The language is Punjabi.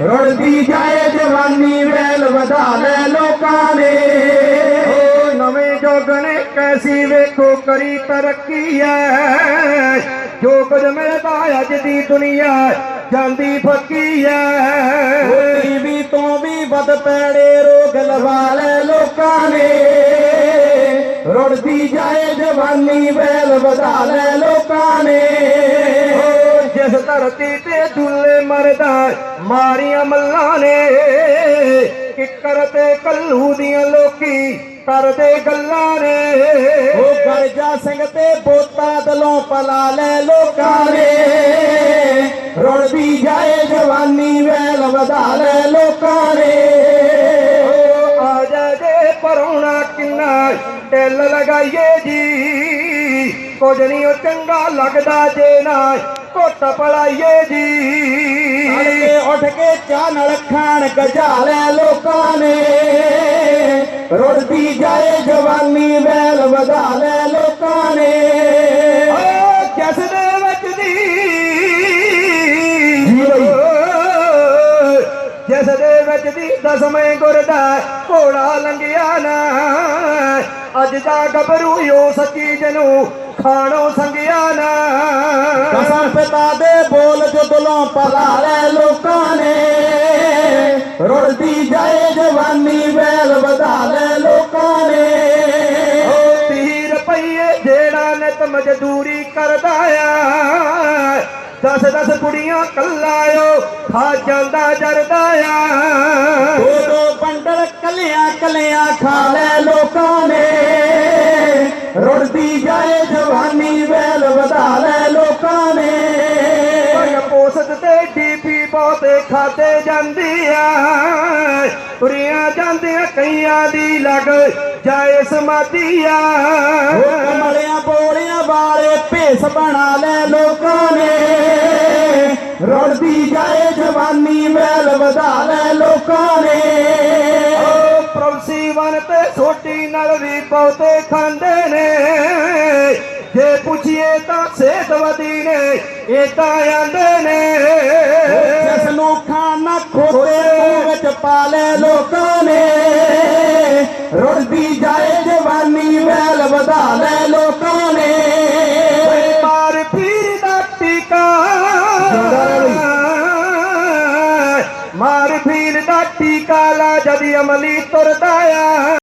ਰੁੜਦੀ ਜਾਏ ਜਵਾਨੀ ਵੈਲ ਵਧਾ ਲੈ ਲੋਕਾਂ ਨੇ। ਓ ਨਵੇਂ ਜੋਗ ਨੇ ਕੈਸੀ ਵੇਖੋ ਕਰੀ ਤਰੱਕੀ ਐ। ਜੋ ਕੁਝ ਮਿਲਦਾ ਅੱਜ ਦੀ ਦੁਨੀਆ ਜਾਂਦੀ ਫੱਕੀ ਐ। ਟੀਵੀ ਤੋਂ ਵੀ ਵੱਧ ਪੈੜੇ ਰੋਗ ਲਵਾ ਲੈ ਲੋਕਾਂ ਨੇ। ਰੁੜਦੀ ਜਾਏ ਜਵਾਨੀ ਵੈਲ ਵਧਾ ਲੈ ਲੋਕਾਂ ਨੇ। ਓ ਜਿਸ ਧਰਤੀ ਤੇ ਦੁੱਲੇ ਮਰਦਾ ਮਾਰੀਆਂ ਮੱਲਾਂ ਨੇ ਕਿੱਕਰ ਤੇ ਕੱਲੂ ਦੀਆਂ ਲੋਕੀ ਕਰਦੇ ਗੱਲਾਂ ਨੇ। ਉਹ ਗਰਜਾ ਸਿੰਘ ਤੇ ਬੋਤਾ ਦਲੋਂ ਪਲਾ ਲੈ ਲੋਕਾਂ ਨੇ। ਰੁੜਦੀ ਜਾਏ ਜਵਾਨੀ ਵੈਲ ਵਧਾ ਲੈ ਲੋਕਾਂ ਨੇ। ਆ ਜਾ ਜੇ ਪਰਉਣਾ ਕਿੰਨਾ ਟਿੱਲ ਲਗਾਈਏ ਜੀ। ਕੁਝ ਨਹੀਂ ਉਹ ਚੰਗਾ ਲੱਗਦਾ ਜੇ ਨਾ ਘੁੱਟ ਪਲਾਈਏ ਜੀ। ਤੜਕੇ ਉੱਠ ਕੇ ਚਾਹ ਖਾਣ ਗਜਾ ਲੈ ਲੋਕਾਂ ਨੇ। ਰੁੜਦੀ ਜਾਏ ਜਵਾਨੀ ਵੈਲ ਵਧਾ ਲੈ ਲੋਕਾਂ ਨੇ। ਜਿਸ ਦੇ ਵਿੱਚ ਦੀ ਦਸਵੇਂ ਗੁਰ ਦਾ ਘੋੜਾ ਲੰਘਿਆ ਨਾ। ਅੱਜ ਦਾ ਗੱਭਰੂ ਯੋ ਸੱਚੀ ਜਨੂੰ ਖਾਣੋ ਸੰਗਿਆ ਨਾ। ਕਸਮ ਪਿਤਾ ਦੇ ਬੋਲ ਜੋ ਦਿਲੋਂ ਪਲਾ ਲੈ ਲੋਕਾਂ ਨੇ ਰੁੜਦੀ ਜਾਏ ਜਵਾਨੀ ਵੈਲ ਵਧਾ ਲੈ ਲੋਕਾਂ ਨੇ। ਓ ਤੀਹ ਰੁਪਈਏ ਜਿਹੜਾ ਨਿਤ ਮਜ਼ਦੂਰੀ ਕਰਦਾ ਆ। ਦਸ ਦਸ ਕੁੜੀਆਂ ਕੱਲਾਇਓ ਖਾ ਜਾਂਦਾ ਜਰਦਾ ਆ। ਦੋ ਦੋ ਬੰਡਲ ਕੱਲਿਆਂ ਕੱਲਿਆਂ ਖਾ ਲੈ ਲੋਕਾਂ ਨੇ। ਰੁੜਦੀ ਜਾਏ ਜਵਾਨੀ ਵੈਲ ਵਧਾ ਲੈ ਲੋਕਾਂ ਨੇ। ਪੋਸਤ ਤੇ ਡੀਪੀ ਬਹੁਤੇ ਖਾਦੇ ਜਾਂਦੀ ਆ। ਤੁਰੀਆਂ ਜਾਂਦੀਆਂ ਕਈਆਂ ਦੀ ਲੱਗ ਜਾਏ ਸਮਾਧੀ ਆ। ਕਮਲਿਆਂ ਬੋਲਿਆਂ ਵਾਲੇ ਭੇਸ ਬਣਾ ਲੈ ਰੁੜਦੀ ਜਾਏ ਜਵਾਨੀ ਵੈਲ ਵਧਾ ਲੈ ਲੋਕਾਂ ਨੇ। ਪ੍ਰੋਸੀ ਵਨ ਤੇ ਛੋਟੀ ਨਾਲ ਵੀ ਬਹੁਤੇ ਖਾਂਦੇ ਨੇ। ਜੇ ਪੁੱਛੀਏ ਤਾਂ ਸਿਹਤ ਵਧੀ ਨੇ ਇਹ ਤਾਂ ਆਂਦੇ ਨੇ। ਜਿਸ ਨੂੰ ਖਾਣਾ ਖੋਤੇ ਮੂੰਹ ਵਿੱਚ ਪਾ ਲੈ ਲੋਕਾਂ ਨੇ। ਰੁੜਦੀ ਜਾਏ ਜਵਾਨੀ ਵੈਲ ਵਧਾ ਲੈ ਮਾਰ ਪੀਰ ਦਾ ਟੀਕਾ ਲਾ ਜਦ ਅਮਲੀ ਤੁਰਦਾ ਆ।